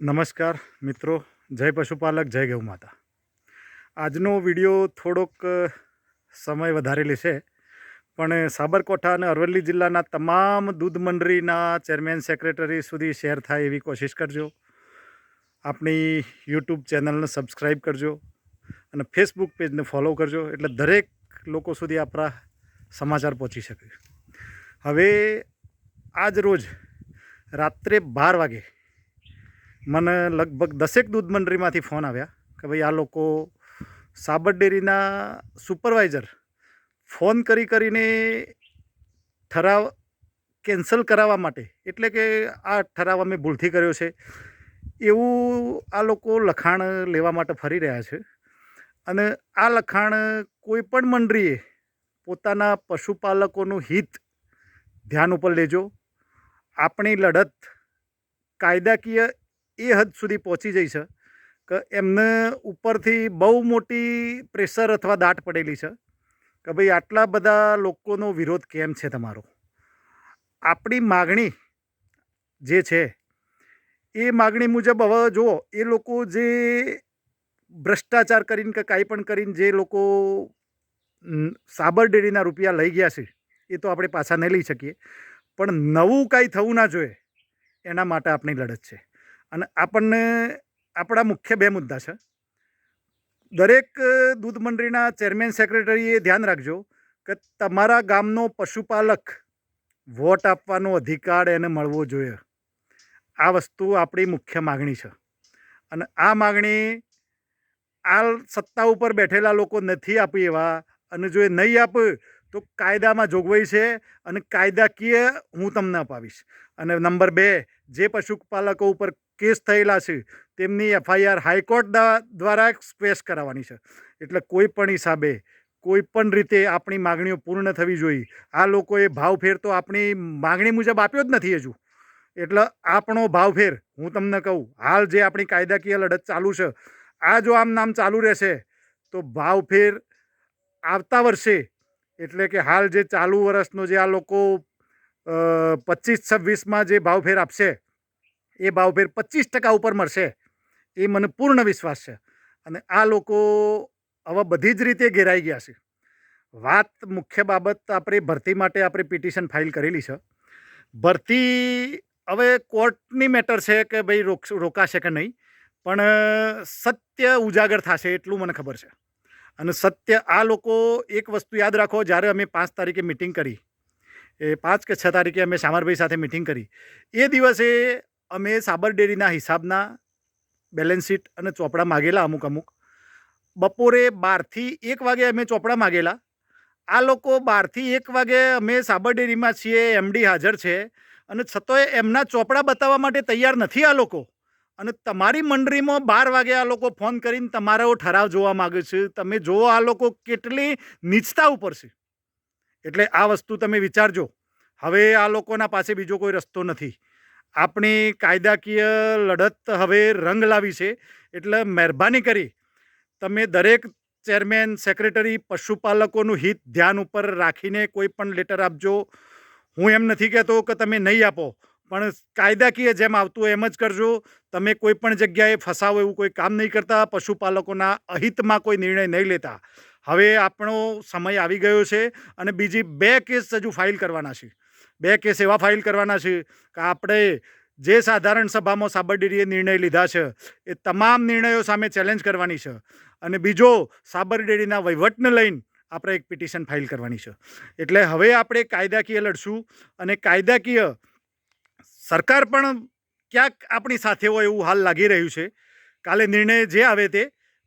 નમસ્કાર મિત્રો, જય પશુપાલક, જય ગૌ માતા. આજનો વીડિયો થોડોક સમય વધારે લેશે પણ સાબરકાંઠા અને અરવલ્લી જિલ્લાના તમામ દૂધ મંડળીના ચેરમેન સેક્રેટરી સુધી શેર થાય એવી કોશિશ કરજો. આપણી યુટ્યુબ ચેનલને સબસ્ક્રાઈબ કરજો અને ફેસબુક પેજને ફોલો કરજો, એટલે દરેક લોકો સુધી આપણા સમાચાર પહોંચી શકે. હવે, આજ રોજ રાત્રે બાર વાગે મને લગભગ દસેક દૂધ મંડળીમાંથી ફોન આવ્યા કે ભાઈ આ લોકો સાબર ડેરીના સુપરવાઇઝર ફોન કરી કરીને ઠરાવ, કેન્સલ કરાવવા માટે, એટલે કે આ ઠરાવ અમે ભૂલથી કર્યો છે. એવું આ લોકો લખાણ લેવા માટે ફરી રહ્યા છે. અને આ લખાણ કોઈ પણ મંડળીએ પોતાના પશુપાલકોનું હિત ધ્યાન ઉપર લેજો. આપણી લડત કાયદાકીય એ હદ સુધી પહોંચી જઈ છે કે એમને ઉપરથી બહુ મોટી પ્રેશર અથવા દાટ પડેલી છે કે ભાઈ આટલા બધા લોકોનો વિરોધ કેમ છે તમારો? આપણી માગણી જે છે, એ માગણી મુજબ હવે જુઓ, એ લોકો જે ભ્રષ્ટાચાર કરીને કે કાંઈ પણ કરીને જે લોકો સાબર ડેરીના રૂપિયા લઈ ગયા છે, એ તો આપણે પાછા નહીં લઈ શકીએ. પણ નવું કાંઈ થવું ના જોઈએ, એના માટે આપણી લડત છે. અને આપણને, આપણા મુખ્ય બે મુદ્દા છે. દરેક દૂધ મંડળીના ચેરમેન સેક્રેટરીએ ધ્યાન રાખજો કે તમારા ગામનો પશુપાલક વોટ આપવાનો અધિકાર એને મળવો જોઈએ. આ વસ્તુ આપણી મુખ્ય માગણી છે. અને આ માગણી આ સત્તા ઉપર બેઠેલા લોકો નથી આપી એવા અને જો એ નહીં આપે તો કાયદામાં જોગવાઈ છે અને કાયદાકીય હું તમને અપાવીશ. અને નંબર બે, જે પશુપાલકો ઉપર કેસ થયેલા છે, તેમની એફઆઈઆર હાઈકોર્ટ દ્વારા સ્પેસ કરાવવાની છે. એટલે કોઈ પણ હિસાબે, કોઈ પણ રીતે આપણી માગણીઓ પૂર્ણ થવી જોઈએ. આ લોકોએ ભાવફેર તો આપણી માગણી મુજબ આપ્યો જ નથી હજુ. એટલે આપણો ભાવફેર, હું તમને કહું, હાલ જે આપણી કાયદાકીય લડત ચાલુ છે, આ જો આમ નામ ચાલુ રહેશે, તો ભાવફેર આવતા વર્ષે, એટલે કે હાલ જે ચાલુ વર્ષનો જે આ લોકો પચીસ છવ્વીસમાં જે ભાવફેર આપશે એ ભાવભેર પચીસ ટકા ઉપર મળશે. એ મને પૂર્ણ વિશ્વાસ છે. અને આ લોકો હવે બધી જ રીતે ઘેરાઈ ગયા છે. વાત મુખ્ય બાબત આપણે ભરતી માટે આપણે પિટિશન ફાઇલ કરેલી છે. ભરતી હવે કોર્ટની મેટર છે કે ભાઈ રોક, રોકાશે કે નહીં. પણ, સત્ય ઉજાગર થશે એટલું મને ખબર છે. અને સત્ય આ લોકો એક વસ્તુ યાદ રાખો, જ્યારે અમે પાંચ તારીખે મિટિંગ કરી, એ પાંચ કે છ તારીખે અમે શામરભાઈ સાથે મિટિંગ કરી, એ દિવસે અમે સાબર ડેરીના હિસાબના બેલેન્સ શીટ અને ચોપડા માગેલા અમુક અમુક. બપોરે બારથી એક વાગે અમે ચોપડા માગેલા. આ લોકો બારથી એક વાગે અમે સાબર ડેરીમાં છીએ એમડી હાજર છે અને છતાંય એમના ચોપડા બતાવવા માટે તૈયાર નથી આ લોકો. અને તમારી મંડળીમાં બાર વાગે આ લોકો ફોન કરીને તમારો ઠરાવ જોવા માગે છે. તમે જુઓ આ લોકો કેટલી નીચતા ઉપર છે. એટલે આ વસ્તુ તમે વિચારજો. હવે આ લોકોના પાસે બીજો કોઈ રસ્તો નથી. આપણી કાયદાકીય લડત હવે રંગ લાવી છે, એટલે મહેરબાની કરી તમે દરેક ચેરમેન, સેક્રેટરી, પશુપાલકોનું હિત ધ્યાન ઉપર રાખીને કોઈ પણ લેટર આપજો. હું એમ નથી કહેતો કે તમે નહીં આપો, પણ કાયદાકીય જેમ આવતું એમ જ કરજો. તમે કોઈ પણ જગ્યાએ ફસાવો એવું કોઈ કામ નહીં કરતા, પશુપાલકોના અહિતમાં કોઈ નિર્ણય નહીં લેતા. હવે આપણો સમય આવી ગયો છે અને બીજી બે કેસ હજુ ફાઇલ કરવાના છે. બે કેસ એવા ફાઇલ કરવાના છે કે આપણે જે સાધારણ સભામાં સાબરડેરીએ નિર્ણય લીધા છે, એ તમામ નિર્ણયો સામે ચેલેન્જ કરવાની છે અને બીજો સાબરડેરીના વહીવટને લઈને આપણે એક પિટિશન ફાઇલ કરવાની છે. એટલે હવે આપણે કાયદાકીય લડશું અને કાયદાકીય સરકાર પણ ક્યાંક આપણી સાથે હોય એવું હાલ લાગી રહ્યું છે. કાલે નિર્ણય જે આવે તે,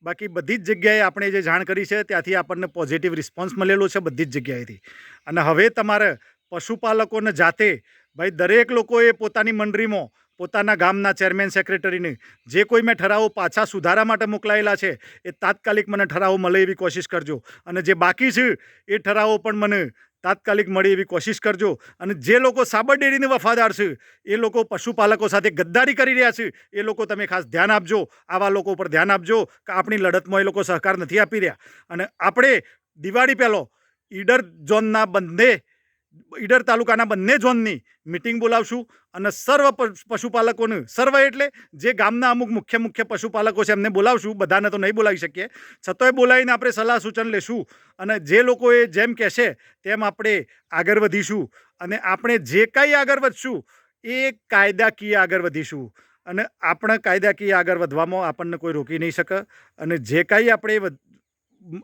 બાકી બધી જ જગ્યાએ આપણે જે જાણ કરી છે, ત્યાંથી આપણને પોઝિટિવ રિસ્પોન્સ મળેલો છે બધી જ જગ્યાએથી. અને હવે તમારે પશુપાલકોને જાતે, ભાઈ, દરેક લોકોએ પોતાની મંડળીમાં, પોતાના ગામના ચેરમેન, સેક્રેટરીને, જે કોઈ મેં ઠરાવો પાછા સુધારા માટે મોકલાયેલા છે, એ તાત્કાલિક મને ઠરાવો મળે એવી કોશિશ કરજો. અને જે બાકી છે, એ ઠરાવો પણ મને તાત્કાલિક મળે એવી કોશિશ કરજો. અને જે લોકો સાબર ડેરીને વફાદાર છે, એ લોકો પશુપાલકો સાથે ગદ્દારી કરી રહ્યા છે, એ લોકો તમે ખાસ ધ્યાન આપજો. આવા લોકો પર ધ્યાન આપજો કે આપણી લડતમાં એ લોકો સહકાર નથી આપી રહ્યા. અને આપણે દિવાળી પહેલો, ઈડર ઝોનના બંને ઈડર તાલુકાના બંને ઝોનની મિટિંગ બોલાવશું અને સર્વ પશુપાલકોને, સર્વ એટલે જે ગામના અમુક મુખ્ય મુખ્ય પશુપાલકો છે એમને બોલાવશું, બધાને તો નહીં બોલાવી શકીએ. છતાંય બોલાવીને આપણે સલાહ સૂચન લેશું અને જે લોકોએ જેમ કહેશે તેમ આપણે આગળ વધીશું અને આપણે જે કાંઈ આગળ વધશું એ કાયદાકીય આગળ વધીશું. અને આપણે કાયદાકીય આગળ વધવામાં આપણને કોઈ રોકી નહીં શકે અને જે કાંઈ આપણે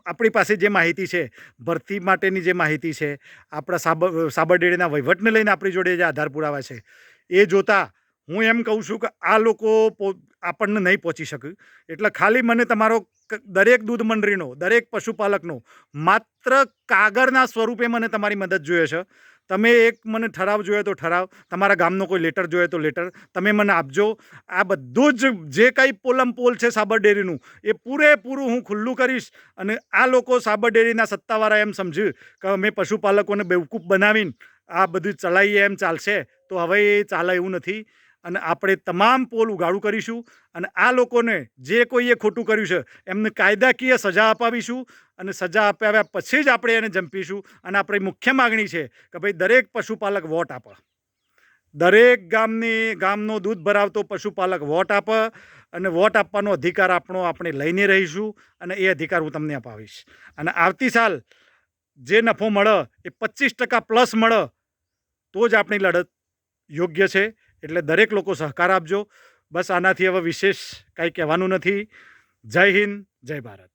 આપણી પાસે જે માહિતી છે, ભરતી માટેની જે માહિતી છે, આપણા સાબર સાબરડેડીના વહીવટને લઈને આપણી જોડે જે આધાર પુરાવા છે, એ જોતાં હું એમ કહું છું કે આ લોકો આપણને નહીં પહોંચી શકે. એટલે ખાલી મને તમારો દરેક દૂધ મંડળીનો, દરેક પશુપાલકનો માત્ર કાગળના સ્વરૂપે મને તમારી મદદ જોઈએ છે. તમે એક મને ઠરાવ જોઈએ તો ઠરાવ, તમારા ગામનો કોઈ લેટર જોઈએ તો લેટર તમે મને આપજો. આ બધું જ જે કાંઈ પોલમ પોલ છે સાબર ડેરીનું એ પૂરેપૂરું હું ખુલ્લું કરીશ અને આ લોકો સાબર ડેરીના સત્તાવાળા એમ સમજ્યું કે અમે પશુપાલકોને બેવકૂફ બનાવીને આ બધું ચલાવીએ એમ ચાલશે, તો હવે એ ચાલે એવું નથી. અને આપણે તમામ પોલ ઉગાડું કરીશું અને આ લોકોને જે કોઈએ ખોટું કર્યું છે, એમને કાયદાકીય સજા અપાવીશું અને સજા અપાવ્યા પછી જ આપણે એને જંપીશું. અને આપણી મુખ્ય માગણી છે કે ભાઈ દરેક પશુપાલક વોટ આપે. દરેક ગામની, ગામનો દૂધ ભરાવતો પશુપાલક વોટ આપે અને વોટ આપવાનો અધિકાર આપણો આપણે લઈને રહીશું અને એ અધિકાર હું તમને અપાવીશ. અને આવતી સાલ જે નફો મળે એ પચીસ ટકા પ્લસ મળે તો જ આપણી લડત યોગ્ય છે. એટલે દરેક લોકો સહકાર આપજો. બસ આનાથી હવે વિશેષ કાંઈ કહેવાનું નથી. જય હિન્દ, જય ભારત.